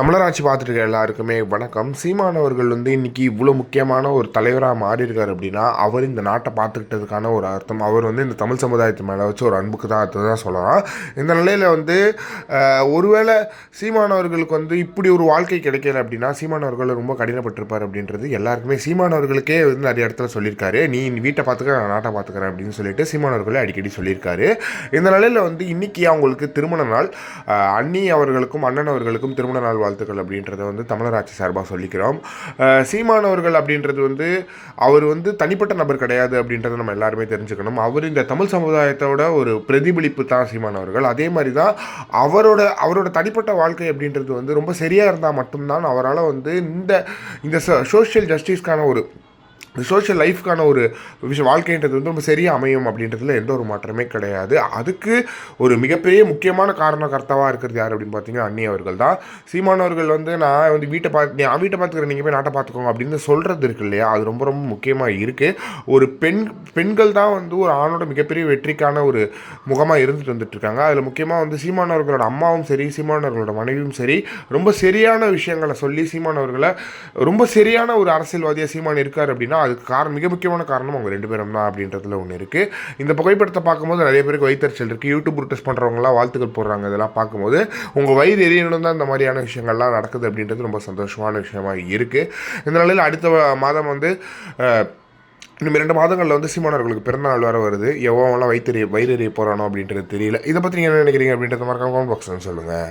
தமிழராட்சி பார்த்துட்டு எல்லாருக்குமே வணக்கம். சீமானவர்கள் வந்து இன்னைக்கு இவ்வளோ முக்கியமான ஒரு தலைவராக மாறியிருக்காரு அப்படின்னா அவர் இந்த நாட்டை பார்த்துக்கிட்டதுக்கான ஒரு அர்த்தம். அவர் வந்து இந்த தமிழ் சமுதாயத்து மேலே வச்சு ஒரு அன்புக்கு தான் அர்த்தம் தான் சொல்லலாம். இந்த நிலையில் வந்து ஒருவேளை சீமானவர்களுக்கு வந்து இப்படி ஒரு வாழ்க்கை கிடைக்கல அப்படின்னா சீமானவர்கள் ரொம்ப கடினப்பட்டிருப்பார் அப்படின்றது எல்லாருக்குமே சீமானவர்களுக்கே வந்து நிறைய இடத்துல சொல்லியிருக்காரு. நீ வீட்டை பார்த்துக்க நான் நாட்டை பார்த்துக்கிறேன் அப்படின்னு சொல்லிட்டு சீமானவர்களே அடிக்கடி சொல்லியிருக்காரு. இந்த நிலையில் வந்து இன்னைக்கு அவங்களுக்கு திருமண நாள். அண்ணி அவர்களுக்கும் அண்ணன் அவர்களுக்கும் திருமண நாள் வாழ்த்துக்கள் அப்படின்றத வந்து தமிழராட்சி சார்பாக சொல்லிக்கிறோம். சீமானவர்கள் சீமான் அவர்கள் அப்படின்றது வந்து அவர் வந்து தனிப்பட்ட நபர் கிடையாது அப்படின்றத நம்ம எல்லாருமே தெரிஞ்சுக்கணும். அவர் இந்த தமிழ் சமுதாயத்தோட ஒரு பிரதிபலிப்பு தான் சீமான் அவர்கள் அதே மாதிரி தான் அவரோட அவரோட தனிப்பட்ட வாழ்க்கை அப்படின்றது வந்து ரொம்ப சரியாக இருந்தால் மட்டும்தான் அவரால் வந்து இந்த இந்த சோஷியல் ஜஸ்டிஸ்க்கான ஒரு சோஷியல் லைஃப்க்கான ஒரு விஷயம் வாழ்க்கைன்றது வந்து ரொம்ப சரியாக அமையும் அப்படின்றதுல எந்த ஒரு மாற்றமே கிடையாது. அதுக்கு ஒரு மிகப்பெரிய முக்கியமான காரணகர்த்தாவாக இருக்கிறது யார் அப்படின்னு பார்த்தீங்கன்னா அண்ணி அவர்கள் தான். சீமானவர்கள் வந்து நான் வந்து வீட்டை பார்த்து நான் வீட்டை பார்த்துக்கிறேன் நீங்கள் போய் நாட்டை பார்த்துக்கோங்க அப்படின்னு சொல்கிறது இருக்கு இல்லையா? அது ரொம்ப ரொம்ப முக்கியமாக இருக்குது ஒரு பெண் பெண்கள் தான் வந்து ஒரு ஆணோட மிகப்பெரிய வெற்றிக்கான ஒரு முகமாக இருந்துட்டு வந்துட்டுருக்காங்க அதில் முக்கியமாக வந்து சீமானவர்களோட அம்மாவும் சரி சீமானவர்களோட மனைவியும் சரி ரொம்ப சரியான விஷயங்களை சொல்லி சீமானவர்களை ரொம்ப சரியான ஒரு அரசியல்வாதியாக சீமான் இருக்கார் அப்படின்னா அதுக்கு காரணம் மிக முக்கியமான காரணம் அவங்க ரெண்டு பேரும் தான் அப்படின்றதுல ஒன்று இருக்குது இந்த புகைப்படத்தை பார்க்கும்போது நிறைய பேருக்கு வயிற்றுச்சல் இருக்குது யூடியூப் டெஸ்ட் பண்ணுறவங்களாம் வாழ்த்துக்கள் போடுறாங்க இதெல்லாம் பார்க்கும்போது. உங்கள் வயிறு எரியணும் தான் இந்த மாதிரியான விஷயங்கள்லாம் நடக்குது அப்படின்றது ரொம்ப சந்தோஷமான விஷயமா இருக்குது இந்த நிலையில் அடுத்த மாதம் வந்து இன்னும் இரண்டு மாதங்களில் வந்து சீமானவர்களுக்கு பிறந்தநாள் வேறு வருது. எவ்வளோலாம் வயிற்று வயிறு எறிய போகிறானோ அப்படின்றது தெரியல. இதை பற்றி நீங்கள் என்ன நினைக்கிறீங்க அப்படின்றத மறக்காம கமெண்ட் பாக்ஸில் சொல்லுங்கள்